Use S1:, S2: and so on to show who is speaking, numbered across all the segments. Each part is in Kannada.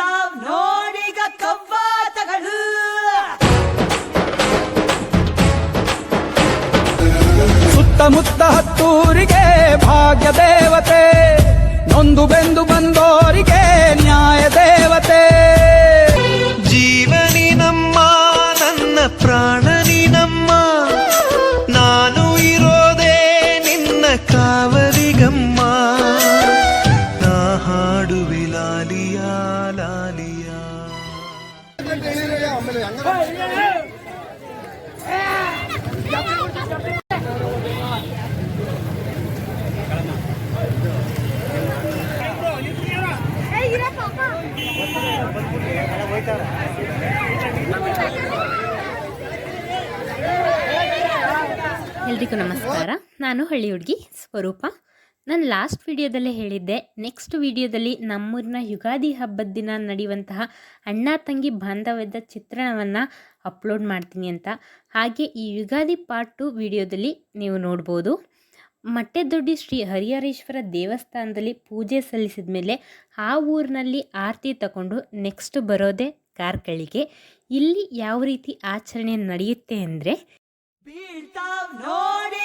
S1: ಬೀಳ್ತಾವ್ ನೋಡಿಗ ಕವ್ವಾತಗಳು.
S2: ಸುತ್ತಮುತ್ತ ಹತ್ತೂರಿಗೆ ಭಾಗ್ಯ ದೇವತೆ ನೊಂದು ಬೆಂದು
S3: ಎಲ್ರಿಗೂ ನಮಸ್ಕಾರ. ನಾನು ಹಳ್ಳಿ ಹುಡುಗಿ ಸ್ವರೂಪ. ನಾನು ಲಾಸ್ಟ್ ವಿಡಿಯೋದಲ್ಲೇ ಹೇಳಿದ್ದೆ, ನೆಕ್ಸ್ಟ್ ವಿಡಿಯೋದಲ್ಲಿ ನಮ್ಮೂರಿನ ಯುಗಾದಿ ಹಬ್ಬದ ದಿನ ನಡೆಯುವಂತಹ ಅಣ್ಣ ತಂಗಿ ಬಾಂಧವ್ಯದ ಚಿತ್ರಣವನ್ನು ಅಪ್ಲೋಡ್ ಮಾಡ್ತೀನಿ ಅಂತ. ಹಾಗೆ ಈ ಯುಗಾದಿ ಪಾರ್ಟ್ ಟು ವಿಡಿಯೋದಲ್ಲಿ ನೀವು ನೋಡ್ಬೋದು. ಮಟ್ಟೆದೊಡ್ಡಿ ಶ್ರೀ ಹರಿಹರೇಶ್ವರ ದೇವಸ್ಥಾನದಲ್ಲಿ ಪೂಜೆ ಸಲ್ಲಿಸಿದ ಮೇಲೆ ಆ ಊರಿನಲ್ಲಿ ಆರತಿ ತಗೊಂಡು ನೆಕ್ಸ್ಟ್ ಬರೋದೇ ಕಾರ್ಕಳಿಗೆ. ಇಲ್ಲಿ ಯಾವ ರೀತಿ ಆಚರಣೆ ನಡೆಯುತ್ತೆ ಅಂದರೆ
S1: ಬೀಳ್ತಾವ್ ನೋಡಿಗ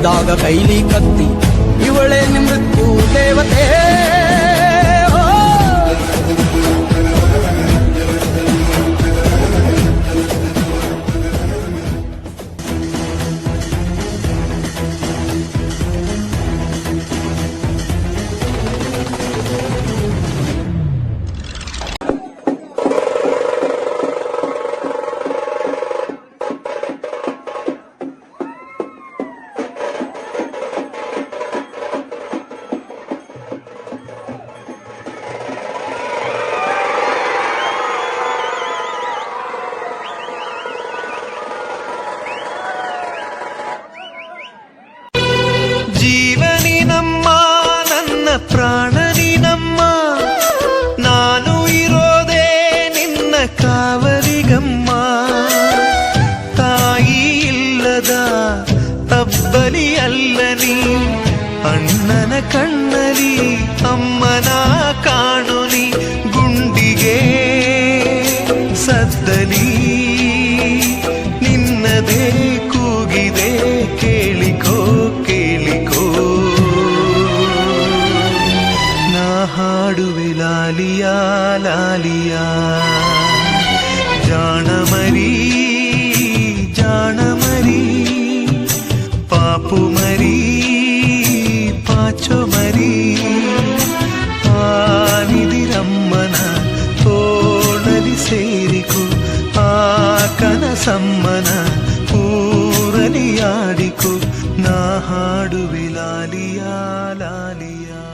S4: கைதாக கைலி கத்தி.
S3: Lalia,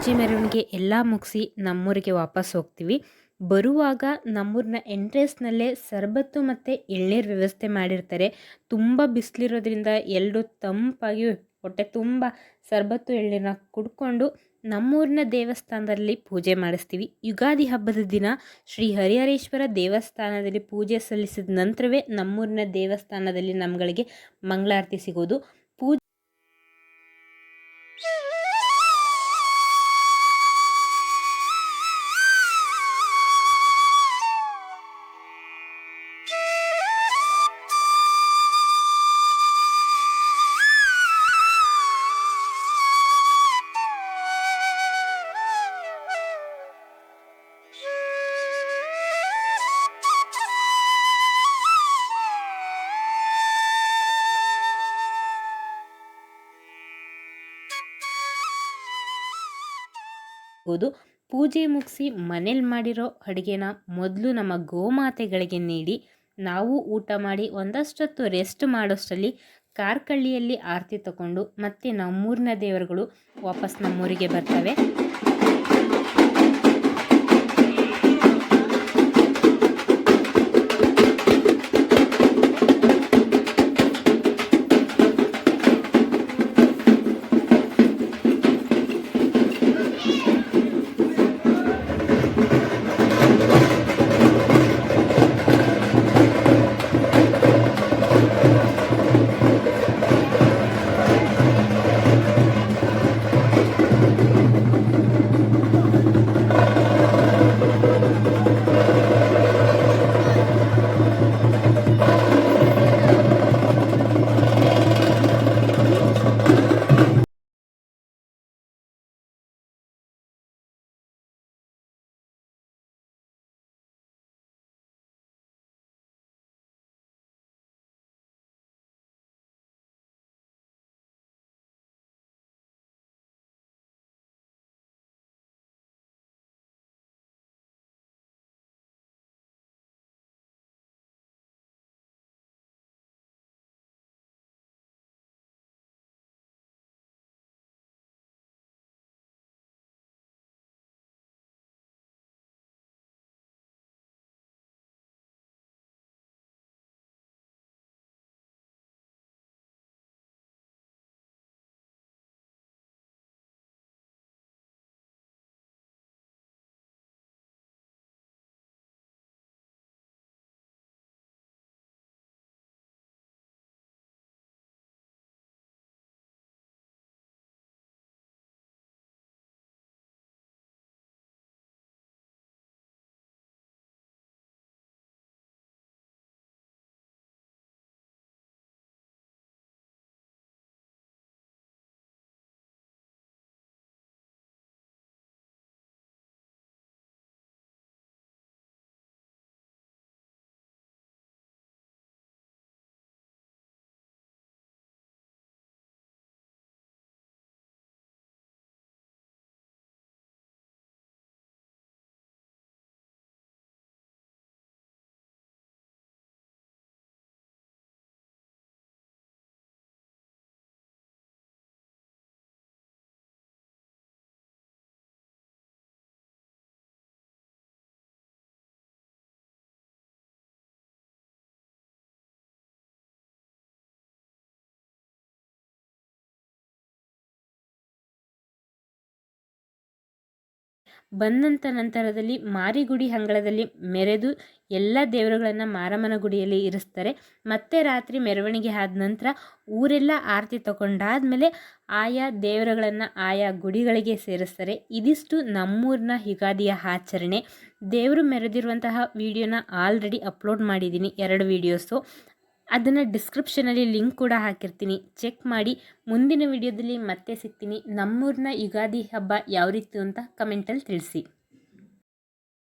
S3: ಪೂಜೆ ಮೆರವಣಿಗೆ ಎಲ್ಲ ಮುಗಿಸಿ ನಮ್ಮೂರಿಗೆ ವಾಪಸ್ ಹೋಗ್ತೀವಿ. ಬರುವಾಗ ನಮ್ಮೂರಿನ ಎಂಟ್ರೆನ್ಸ್ನಲ್ಲೇ ಸರ್ಬತ್ತು ಮತ್ತು ಎಳ್ನೀರು ವ್ಯವಸ್ಥೆ ಮಾಡಿರ್ತಾರೆ. ತುಂಬ ಬಿಸಿಲಿರೋದ್ರಿಂದ ಎಲ್ಲರೂ ತಂಪಾಗಿ ಹೊಟ್ಟೆ ತುಂಬ ಸರ್ಬತ್ತು ಎಳ್ನೀರನ್ನ ಕುಡ್ಕೊಂಡು ನಮ್ಮೂರಿನ ದೇವಸ್ಥಾನದಲ್ಲಿ ಪೂಜೆ ಮಾಡಿಸ್ತೀವಿ. ಯುಗಾದಿ ಹಬ್ಬದ ದಿನ ಶ್ರೀ ಹರಿಹರೇಶ್ವರ ದೇವಸ್ಥಾನದಲ್ಲಿ ಪೂಜೆ ಸಲ್ಲಿಸಿದ ನಂತರವೇ ನಮ್ಮೂರಿನ ದೇವಸ್ಥಾನದಲ್ಲಿ ನಮ್ಗಳಿಗೆ ಮಂಗಳಾರತಿ ಸಿಗೋದು. ಪೂಜೆ ಪೂಜೆ ಮುಗಿಸಿ ಮನೇಲಿ ಮಾಡಿರೋ ಅಡುಗೆನ ಮೊದಲು ನಮ್ಮ ಗೋಮಾತೆಗಳಿಗೆ ನೀಡಿ, ನಾವು ಊಟ ಮಾಡಿ ಒಂದಷ್ಟೊತ್ತು ರೆಸ್ಟ್ ಮಾಡೋಷ್ಟರಲ್ಲಿ ಕಾರ್ಕಳ್ಳಿಯಲ್ಲಿ ಆರತಿ ತಗೊಂಡು ಮತ್ತೆ ನಮ್ಮೂರಿನ ದೇವರುಗಳು ವಾಪಸ್ ನಮ್ಮೂರಿಗೆ ಬರ್ತವೆ. ಬಂದಂಥ ನಂತರದಲ್ಲಿ ಮಾರಿಗುಡಿ ಅಂಗಳದಲ್ಲಿ ಮೆರೆದು ಎಲ್ಲ ದೇವರುಗಳನ್ನು ಮಾರಮ್ಮನ ಗುಡಿಯಲ್ಲಿ ಇರಿಸ್ತಾರೆ. ಮತ್ತೆ ರಾತ್ರಿ ಮೆರವಣಿಗೆ ಆದ ನಂತರ ಊರೆಲ್ಲ ಆರತಿ ತಗೊಂಡಾದ್ಮೇಲೆ ಆಯಾ ದೇವರುಗಳನ್ನು ಆಯಾ ಗುಡಿಗಳಿಗೆ ಸೇರಿಸ್ತಾರೆ. ಇದಿಷ್ಟು ನಮ್ಮೂರಿನ ಯುಗಾದಿಯ ಆಚರಣೆ. ದೇವರು ಮೆರೆದಿರುವಂತಹ ವಿಡಿಯೋನ ಆಲ್ರೆಡಿ ಅಪ್ಲೋಡ್ ಮಾಡಿದ್ದೀನಿ ಎರಡು ವೀಡಿಯೋಸು ಅದನ್ನು ಡಿಸ್ಕ್ರಿಪ್ಷನಲ್ಲಿ ಲಿಂಕ್ ಕೂಡ ಹಾಕಿರ್ತೀನಿ. ಚೆಕ್ ಮಾಡಿ. ಮುಂದಿನ ವಿಡಿಯೋದಲ್ಲಿ ಮತ್ತೆ ಸಿಗ್ತೀನಿ. ನಮ್ಮೂರಿನ ಯುಗಾದಿ ಹಬ್ಬ ಯಾವ ರೀತಿ ಅಂತ ಕಮೆಂಟಲ್ಲಿ ತಿಳಿಸಿ.